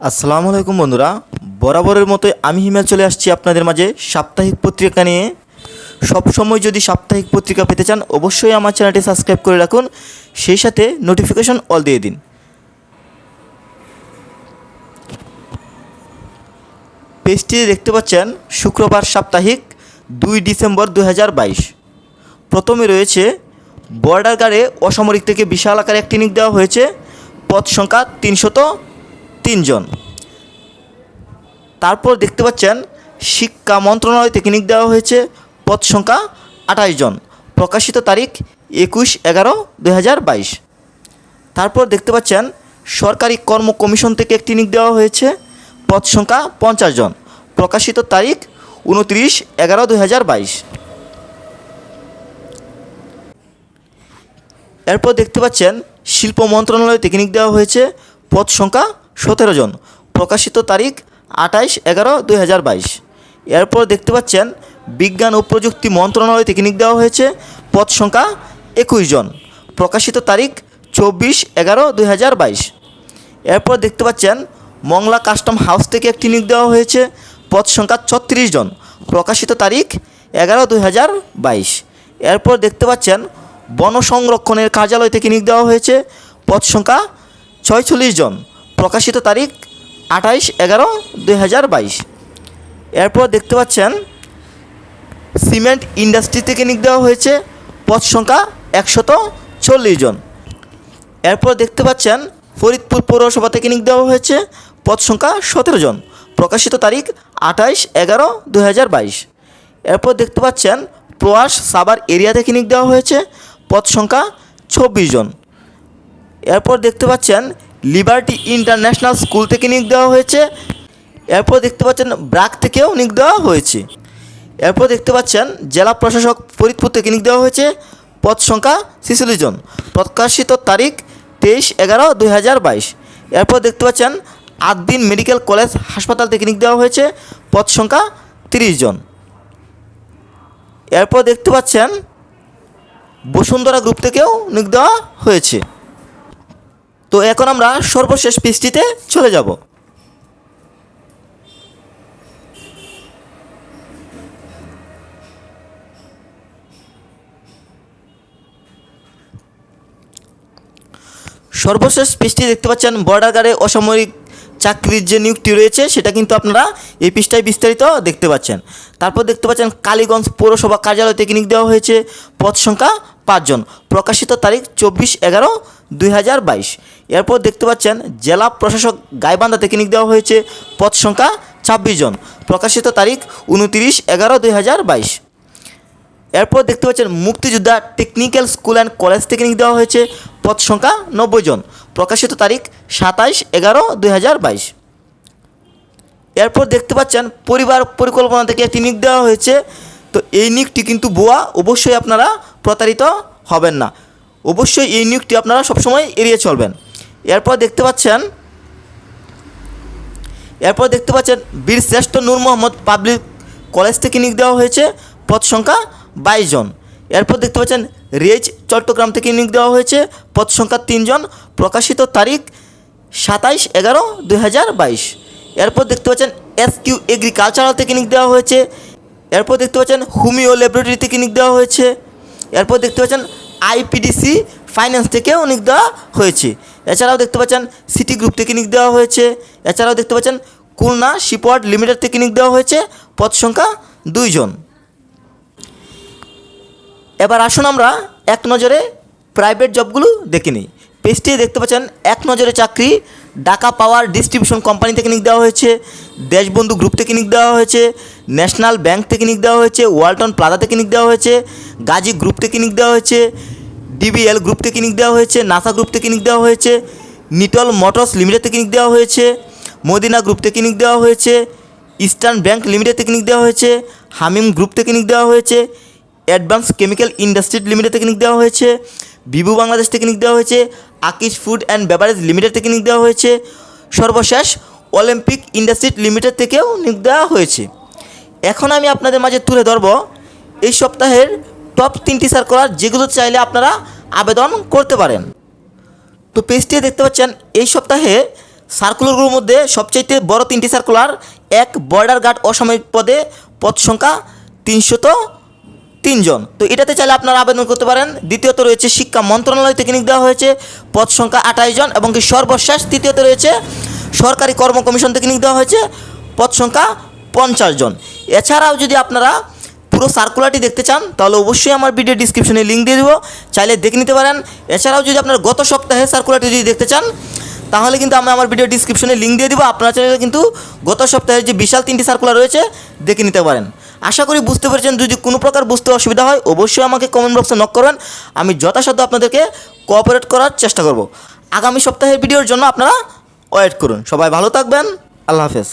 আসসালামু আলাইকুম বন্ধুরা। বরাবরের মতোই আমি হিমেল চলে আসছি আপনাদের মাঝে সাপ্তাহিক পত্রিকা নিয়ে। সবসময় যদি সাপ্তাহিক পত্রিকা পেতে চান, অবশ্যই আমার চ্যানেলটি সাবস্ক্রাইব করে রাখুন। সেই সাথে নোটিফিকেশন অল দিয়ে দিন। পেজটি দেখতে পাচ্ছেন, শুক্রবার সাপ্তাহিক দুই ডিসেম্বর দু হাজার বাইশ। প্রথমে রয়েছে, বর্ডার গার্ডে অসামরিক থেকে বিশাল আকারে একটি নিক দেওয়া হয়েছে। পদ সংখ্যা তিনশত তিনজন। তারপর দেখতে পাচ্ছেন, শিক্ষা মন্ত্রণালয় থেকে নিক দেওয়া হয়েছে পদ সংখ্যা আঠাশ জন। প্রকাশিত তারিখ একুশ এগারো দু তারপর দেখতে পাচ্ছেন, সরকারি কর্ম কমিশন থেকে একটি নিক দেওয়া হয়েছে পদ সংখ্যা পঞ্চাশ জন। প্রকাশিত তারিখ উনত্রিশ এগারো দু এরপর দেখতে পাচ্ছেন, শিল্প মন্ত্রণালয় থেকে দেওয়া হয়েছে পদ সংখ্যা সতেরো জন। প্রকাশিত তারিখ আঠাইশ এগারো দুই হাজার বাইশ। এরপর দেখতে পাচ্ছেন, বিজ্ঞান ও প্রযুক্তি মন্ত্রণালয় থেকে নিক দেওয়া হয়েছে, পদ সংখ্যা একুশ জন। প্রকাশিত তারিখ চব্বিশ এগারো দুই হাজার বাইশ। এরপর দেখতে পাচ্ছেন, মংলা কাস্টম হাউস থেকে একটি নিক দেওয়া হয়েছে, পদ সংখ্যা ছত্রিশ জন। প্রকাশিত তারিখ এগারো দুই হাজার বাইশ। এরপর দেখতে পাচ্ছেন, বন সংরক্ষণের কার্যালয় থেকে নিক দেওয়া হয়েছে, পদ সংখ্যা ছয়চল্লিশ জন। প্রকাশিত তারিখ আঠাইশ এগারো দুই হাজার বাইশ। এরপর দেখতে পাচ্ছেন, সিমেন্ট ইন্ডাস্ট্রি থেকে নিক দেওয়া হয়েছে পদ সংখ্যা একশত চল্লিশ জন। এরপর দেখতে পাচ্ছেন, ফরিদপুর পৌরসভা থেকে নিক দেওয়া হয়েছে পদ সংখ্যা সতেরো জন। প্রকাশিত তারিখ আঠাইশ এগারো দু হাজার বাইশ। এরপর দেখতে পাচ্ছেন, প্রয়াস সাবার এরিয়া থেকে নিক দেওয়া হয়েছে পদ সংখ্যা চব্বিশ জন। এরপর দেখতে পাচ্ছেন লিবার্টি ইন্টারন্যাশনাল স্কুল থেকে নিক দেওয়া হয়েছে। এরপর দেখতে পাচ্ছেন ব্রাক থেকেও নিক দেওয়া হয়েছে। এরপর দেখতে পাচ্ছেন জেলা প্রশাসক ফরিদপুর থেকে নিক দেওয়া হয়েছে। পদ সংখ্যা ছেচল্লিশ জন। প্রকাশিত তারিখ তেইশ এগারো দুই হাজার বাইশ। এরপর দেখতে পাচ্ছেন আদ্দিন মেডিকেল কলেজ হাসপাতাল থেকে নিক দেওয়া হয়েছে। পদ সংখ্যা তিরিশ জন। এরপর দেখতে পাচ্ছেন বসুন্ধরা গ্রুপ থেকেও নিক দেওয়া হয়েছে। তো এখন আমরা সর্বশেষ পৃষ্টিতে চলে যাব। সর্বশেষ পৃষ্ঠে দেখতে পাচ্ছেন বর্ডার গার্ডে অসামরিক চাকরির যে নিয়োগটি রয়েছে, সেটা কিন্তু আপনারা এই পৃষ্ঠায় বিস্তারিত দেখতে পাচ্ছেন। তারপর দেখতে পাচ্ছেন কালীগঞ্জ পৌরসভা কার্যালয় থেকে নিয়োগ দেওয়া হয়েছে, পদ সংখ্যা পাঁচজন। প্রকাশিত তারিখ চব্বিশ এগারো দুই হাজার বাইশ। এরপর দেখতে পাচ্ছেন জেলা প্রশাসক গাইবান্ধা থেকে নিয়োগ দেওয়া হয়েছে পদ সংখ্যা ছাব্বিশ জন। প্রকাশিত তারিখ উনতিরিশ এগারো দুই হাজার বাইশ। এরপর দেখতে পাচ্ছেন মুক্তিযোদ্ধা টেকনিক্যাল স্কুল অ্যান্ড কলেজ থেকে নিয়োগ দেওয়া হয়েছে পদ সংখ্যা নব্বই জন। প্রকাশিত তারিখ সাতাইশ এগারো দুই হাজার বাইশ। এরপর দেখতে পাচ্ছেন পরিবার পরিকল্পনা থেকে একটি নিয়োগ দেওয়া হয়েছে। তো এই নিয়োগটি কিন্তু বোয়া অবশ্যই আপনারা প্রতারিত হবেন না। অবশ্যই এই নিয়োগটি আপনারা সবসময় এড়িয়ে চলবেন। এরপর দেখতে পাচ্ছেন, এরপর দেখতে পাচ্ছেন বীর শ্রেষ্ঠ নূর মোহাম্মদ পাবলিক কলেজ থেকে নিয়োগ দেওয়া হয়েছে, পদ সংখ্যা বাইশ জন। এরপর দেখতে পাচ্ছেন রেজ চট্টগ্রাম থেকে নিয়োগ দেওয়া হয়েছে, পদ সংখ্যা তিনজন প্রকাশিত তারিখ সাতাইশ এগারো দুই হাজার বাইশ। এরপর দেখতে পাচ্ছেন এস কিউ এগ্রিকালচারাল থেকে নিয়োগ দেওয়া হয়েছে, এরপর দেখতে পাচ্ছেন হুমিও ল্যাবরেটরি থেকে নিয়োগ দেওয়া হয়েছে, এরপর দেখতে পাচ্ছেন আইপিডিসি ফাইন্যান্স থেকেও নিয়োগ দেওয়া হয়েছে। এছাড়াও দেখতে পাচ্ছেন সিটি গ্রুপ নিয়োগ দেওয়া হয়েছে। এছাড়াও দেখতে পাচ্ছেন খুলনা শিপওয়ার্ড লিমিটেড নিয়োগ দেওয়া হয়েছে। পদ সংখ্যা দুইজন এবার আসুন আমরা এক নজরে প্রাইভেট জবগুলো দেখে নিই। পেজটি দেখতে পাচ্ছেন এক নজরে চাকরি, ঢাকা পাওয়ার ডিস্ট্রিবিউশন কোম্পানি থেকে নিয়োগ দেওয়া হয়েছে, দেশবন্ধু গ্রুপ থেকে নিয়োগ দেওয়া হয়েছে ন্যাশনাল ব্যাংক থেকে নিয়োগ দেওয়া হয়েছে ওয়ালটন থেকে নিয়োগ দেওয়া হয়েছে, গাজী গ্রুপ থেকে নিয়োগ দেওয়া হয়েছে ডিবিএল গ্রুপ থেকে নিয়োগ দেওয়া হয়েছে নাসা গ্রুপ থেকে নিয়োগ দেওয়া হয়েছে নিটল মোটরস লিমিটেড থেকে নিয়োগ দেওয়া হয়েছে মদিনা গ্রুপ থেকে নিয়োগ দেওয়া হয়েছে ইস্টার্ন ব্যাংক লিমিটেড থেকে নিয়োগ দেওয়া হয়েছে হামিম গ্রুপ থেকে নিয়োগ দেওয়া হয়েছে অ্যাডভান্স কেমিক্যাল ইন্ডাস্ট্রি লিমিটেড থেকে নিয়োগ দেওয়া হয়েছে ভিভো বাংলাদেশ থেকে নিয়োগ দেওয়া হয়েছে আকিশ ফুড অ্যান্ড বেভারেজ লিমিটেড থেকে নিয়োগ দেওয়া হয়েছে সর্বশেষ অলিম্পিক ইন্ডাস্ট্রি লিমিটেড থেকেও নিয়োগ দেওয়া হয়েছে এখন আমি আপনাদের মাঝে তুলে ধরব এই সপ্তাহের টপ তিনটি সার্কুলার যেগুলো চাইলে আপনারা আবেদন করতে পারেন। তো পেজটি দেখতে পাচ্ছেন, এই সপ্তাহে সার্কুলারগুলোর মধ্যে সবচাইতে বড় তিনটি সার্কুলার এক বর্ডার গার্ড অসামরিক পদে পদ সংখ্যা তিনশত তিনজন তো এটাতে চাইলে আপনারা আবেদন করতে পারেন। দ্বিতীয়ত রয়েছে শিক্ষা মন্ত্রণালয় থেকে নিয়োগ দেওয়া হয়েছে, পদ সংখ্যা আঠাশ জন এবং কি সর্বশেষ তৃতীয়ত রয়েছে সরকারি কর্ম কমিশন থেকে নিয়োগ দেওয়া হয়েছে, পদ সংখ্যা পঞ্চাশ জন। এছাড়াও যদি আপনারা পুরো সার্কুলারটি দেখতে চান, তাহলে অবশ্যই আমার ভিডিও ডিসক্রিপশনে লিঙ্ক দিয়ে দেবো। চাইলে দেখে নিতে পারেন। এছাড়াও যদি আপনার গত সপ্তাহে সার্কুলারটি যদি দেখতে চান, তাহলে কিন্তু আমি আমার ভিডিও ডিসক্রিপশনে লিঙ্ক দিয়ে দেবো। আপনারা চাইলে কিন্তু গত সপ্তাহের যে বিশাল তিনটি সার্কুলার রয়েছে, দেখে নিতে পারেন। আশা করি বুঝতে পেরেছেন। যদি কোনো প্রকার বুঝতে অসুবিধা হয়, অবশ্যই আমাকে কমেন্ট বক্সে নক করবেন। আমি যথাসাধ্য আপনাদেরকে কোঅপারেট করার চেষ্টা করব। আগামী সপ্তাহের ভিডিওর জন্য আপনারা ওয়েট করুন। সবাই ভালো থাকবেন। আল্লাহ হাফেজ।